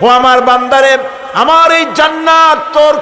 ও আমার বান্দারে আমার এই জান্নাত তোর